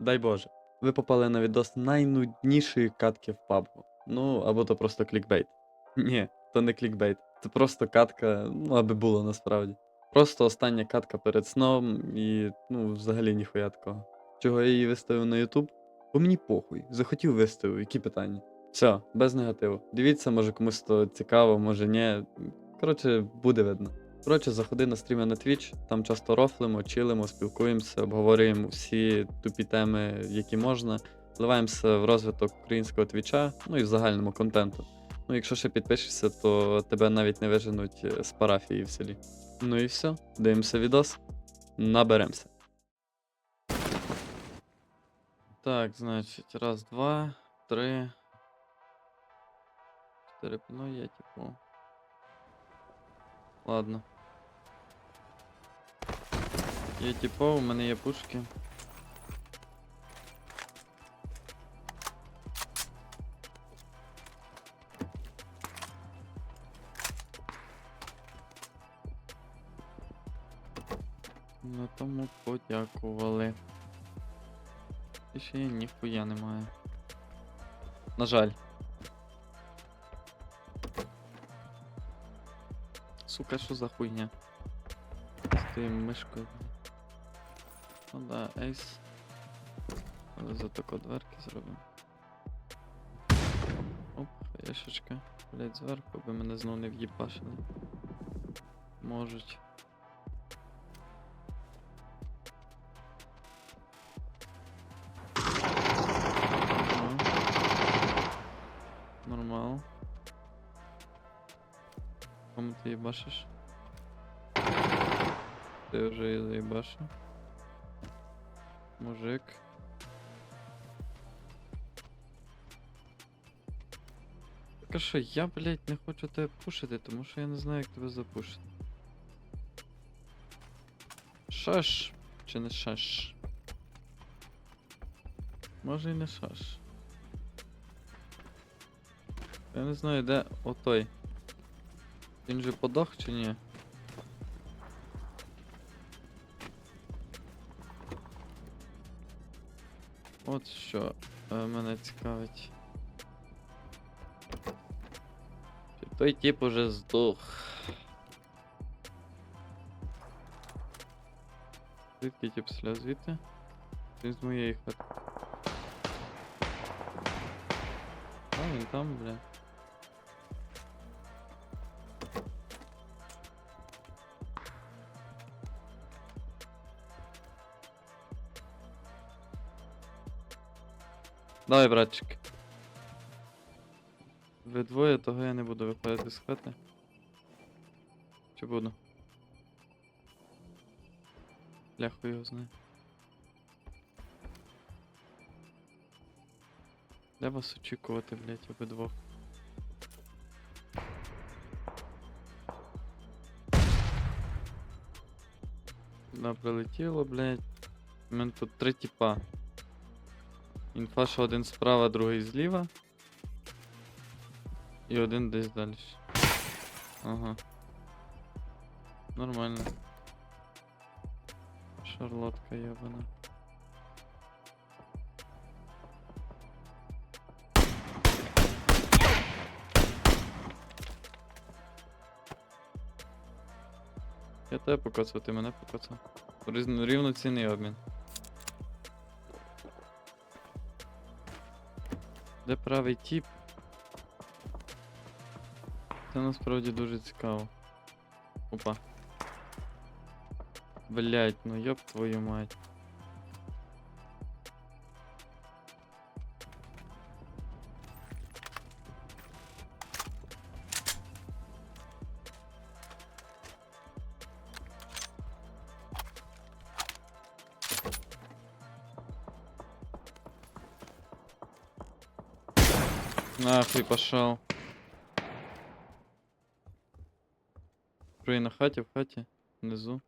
Дай Боже. Ви попали на відос найнуднішої катки в PUBG. Ну, або то просто клікбейт. Ні, то не клікбейт. Це просто катка, ну, аби було насправді. Просто остання катка перед сном і, ну, взагалі ніхуя такого. Чого я її виставив на YouTube? Бо мені похуй. Захотів виставив, які питання. Все, без негативу. Дивіться, може комусь то цікаво, може ні. Коротше, буде видно. Коротше, заходи на стріми на Twitch, там часто рофлимо, чилимо, спілкуємося, обговорюємо всі тупі теми, які можна. Вливаємося в розвиток українського твіча, ну і в загальному контенту. Ну, якщо ще підпишешся, то тебе навіть не виженуть е, з парафії в селі. Ну і все, дивимося відос. Наберемося. Так, значить, раз, два, три. Чотири. Ну, є, типу. Ладно. Є типу, у мене є пушки. Ну тому подякували. І ще є ніхуя немає. На жаль. Сука, що за хуйня? З тією мишкою. Ну да, ейс. Але за тако дверки зробимо. Оп, яшечка. Блять, зверху, аби мене знов не в'їбашили. Можуть. Нормал. Кому ти їбашиш? Ти вже і заїбашив. Мужик. Так що, я, блядь, не хочу тебе пушити, тому що я не знаю, як тебе запушити. Шаш чи не шаш? Може і не шаш. Я не знаю, де отой. Він же подох чи ні? От що е, мене цікавить. Чи той тип уже здох? Звідки тип сля звідти? Він з моєї хати. А, він там, бля. Давай, братчик. Ви двоє, того я не буду виходити з хати. Чи буду? Ляху його знає. Де вас очікувати, блять, обидвох? Да, прилетіло, блять. У мене тут три тіпа. Інфа, що один справа, другий зліва. І один десь далі. Ага. Нормально. Шарлотка ябана. Я тебе покоцав, ти мене покоцав. Рівноцінний обмін. Де правий тіп? Це насправді дуже цікаво. Опа. Блять, ну ёб твою мать. Нахуй пошел. При на хаті, в хаті, внизу.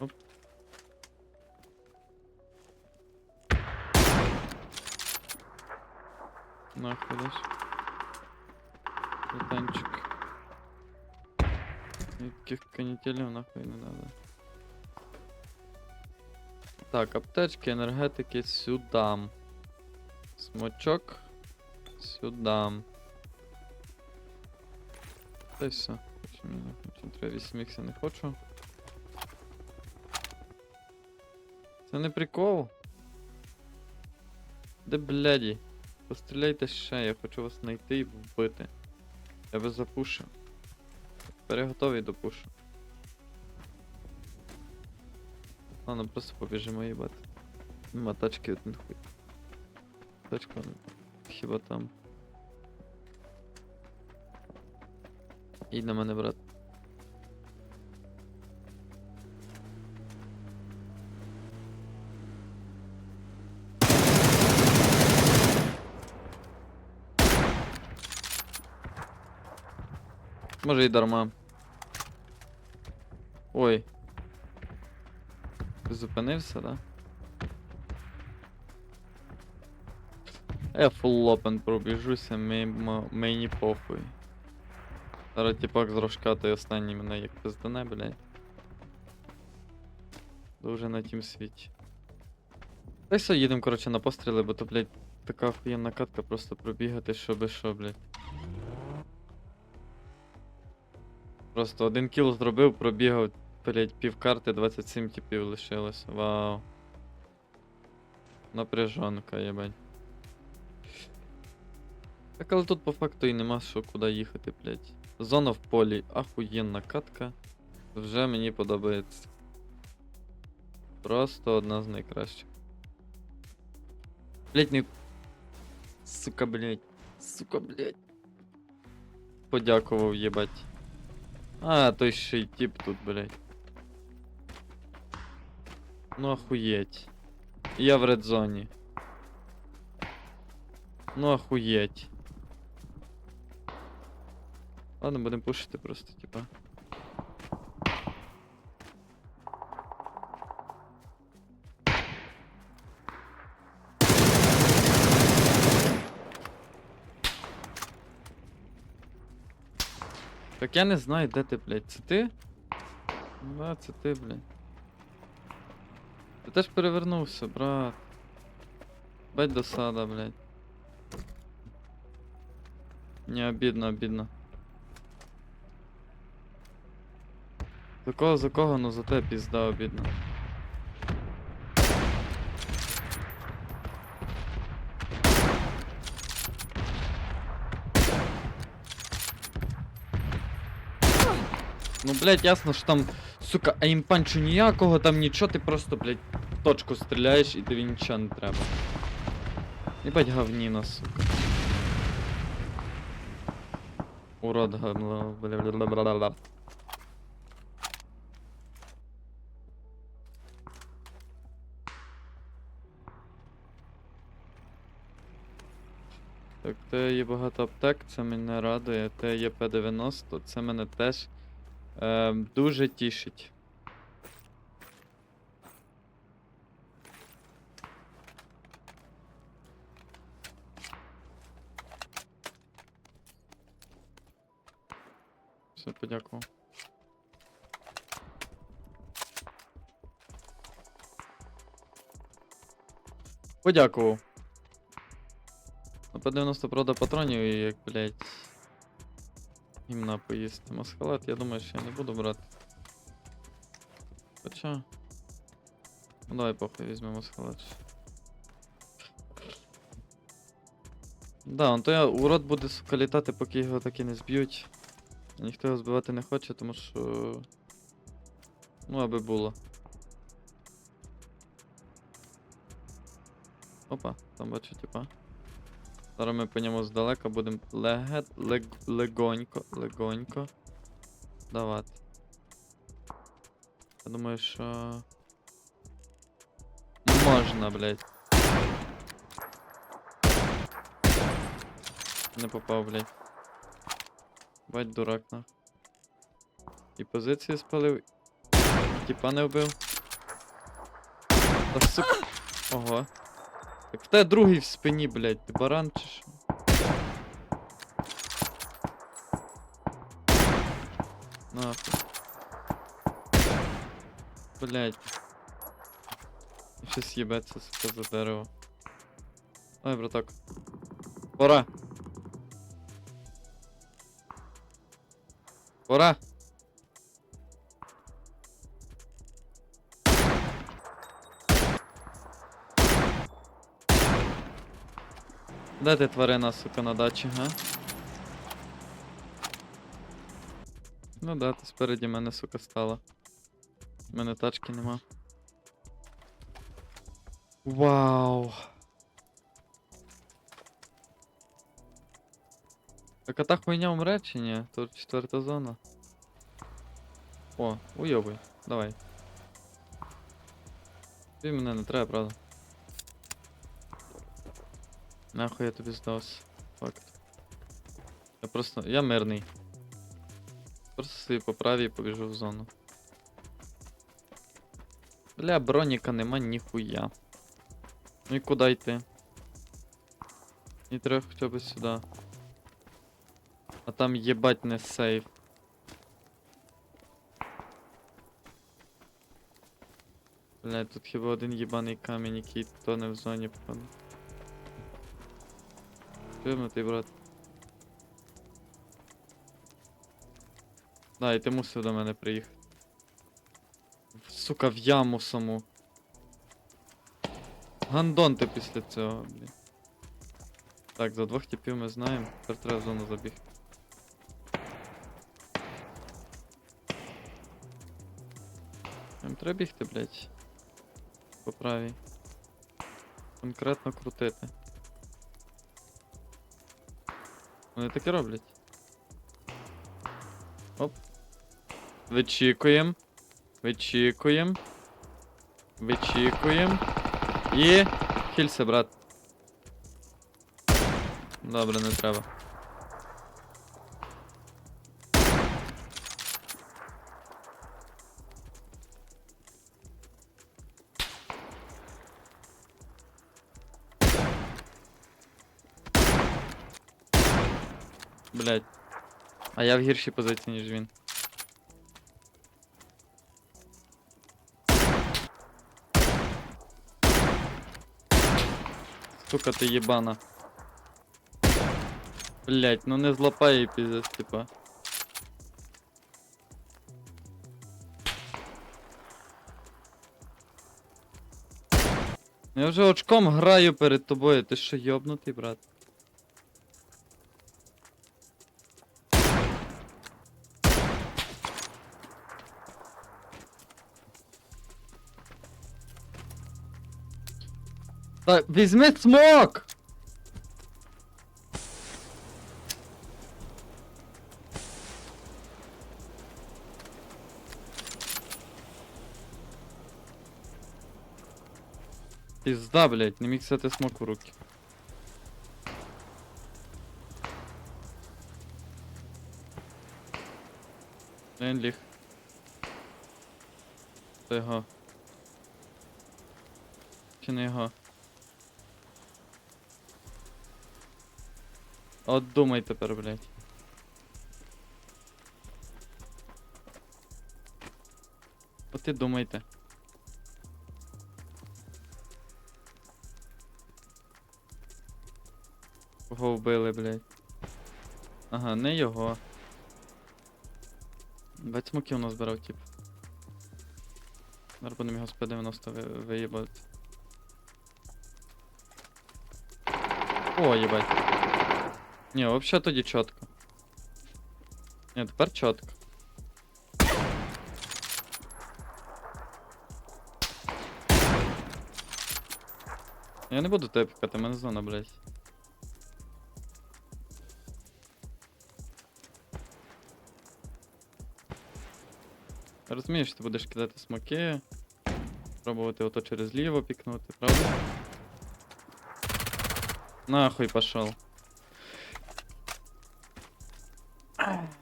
Оп. Нахуй десь. Братанчик. Никаких канителів нахуй не надо. Так, аптечки, енергетики сюда. Смочок сюда. Та й все. Треба 8 іксів не хочу. Це не прикол. Де бляді? Постріляйте ще, я хочу вас знайти і вбити. Я вас запушу. Тепер я готовий до пушу. Ладно, просто побіжимо їбати. Нема тачки один хуй. Тачка хіба там. Їдь на мене, брат. Може і дарма. Ой. Зупинився, да? Я фулл опен пробіжуся, мимо, мені похуй. Зараз тіпак з рожка той останній мене як пиздане, блядь. Дуже на тім світі. Та все, їдемо, коротше, на постріли, бо то, блядь, така охуєнна катка просто пробігати, щоби що, блядь. Просто один кіл зробив, пробігав, блядь, пів карти, 27 типів лишилось. Вау. Напряжонка, єбать. Так, але тут по факту і нема що куди їхати, блядь. Зона в полі, ахуєнна катка. Вже мені подобається. Просто одна з найкращих. Блять, не. Сука, блять. Сука, блять. Подякував, єбать. А, той ще й тип тут, блять. Ну охуєть. Я в редзоні. Ну охуєть. Ладно, будемо пушити просто, типа. Так я не знаю, де ти, блядь. Це ти? Да, це ти, блядь. Ти теж перевернувся, брат. Бать досада, блядь. Не обідно, обідно. За кого, за кого, ну за те пізда обідно. Ну, блядь, ясно, що там, сука, аімпанчу ніякого, там нічого, ти просто, блядь, точку стріляєш і тобі нічого не треба. Єбать говніна, сука. Урод говно, бля-бля-бля-бля-бля. Так, те є багато аптек, це мене радує. Те є П-90, це мене теж е, дуже тішить. Все, подякував. Подякував. На П-90 правда патронів і як, блядь. Гімна поїсти. Маскалат, я думаю, що я не буду брати. Хоча. Ну давай похуй візьмемо маскалат. Да, он то я урод буде сука літати, поки його так і не зб'ють. Ніхто його збивати не хоче, тому що. Ну, аби було. Опа, там бачу, типа. Зараз ми по ньому здалека будемо легет, лег, легонько, легонько давати. Я думаю, що. Можна, блядь. Не попав, блядь. Бать дурак нах. І позиції спалив. і Тіпа не вбив. Та сука. Ого. Так в тебе другий в спині, блядь, ти баран чи що? Нахуй. Блять. Щось їбеться, сука, за дерево. Ой, браток. Пора. Пора. Де ти тварина, сука, на дачі, га? Ну да, ти спереді мене, сука, стала. У мене тачки нема. Вау. Так а та хуйня умре чи ні? Тут четверта зона. О, уйобуй. Давай. Тобі мене не треба, правда? Нахуй я тобі здався. Факт. Я просто. Я мирний. Просто собі поправі і побіжу в зону. Бля, броніка нема ніхуя. Ну і куди йти? І треба хоча б сюди. А там єбать не сейф. Бля, тут хіба один єбаний камінь, який то не в зоні походу. Пивнутий, брат. Да, і ти мусив до мене приїхати. Сука, в яму саму. Гандон ти після цього, блін. Так, за двох типів ми знаємо. Тепер треба в зону забігти. Треба бігти, блядь. По правій. Конкретно крутити. Вони таке роблять. Оп. Вичікуємо. Вичікуємо. Вичікуємо. І. Хілься, брат. Добре, не треба. Блять. А я в гіршій позиції, ніж він. Сука ти єбана. Блять, ну не злапай її піздець, типа. Я вже очком граю перед тобою, ти що йобнутий, брат? Так, візьми смок! Пизда, блядь, не міг взяти смок у руки. Він ліг. Це його. Чи не його? От думай тепер, блядь. От і думайте. Кого вбили, блядь? Ага, не його. Бать смоків назбирав, тип. Зараз будемо його з П-90 ви- виїбати. О, ебать. Не, вообще тоді чітко. Ні, тепер чітко. Я не буду тебе пікати, мене зона, блядь. Розумієш, ти будеш кидати смоки, пробувати ото через ліво пікнути, правда? Нахуй пошел.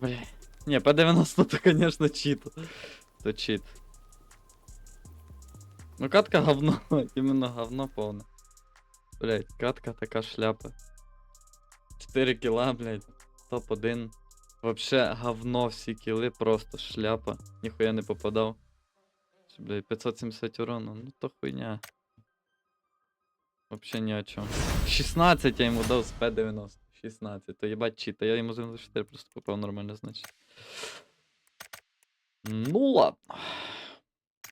Бля. Не, по 90 то, конечно, чит. То чит. Ну, катка говно, именно говно повне. Блять, катка така шляпа. 4 кіла, блять. Топ-1. Вообще говно всі кіли, просто шляпа. Ніхуя не попадав. Бля, 570 урону, ну то хуйня. Вообще ни о чем. 16 я ему дал с П90. 16. То їбать чит. А я йому за 4 просто попав нормально, значить. Ну ладно.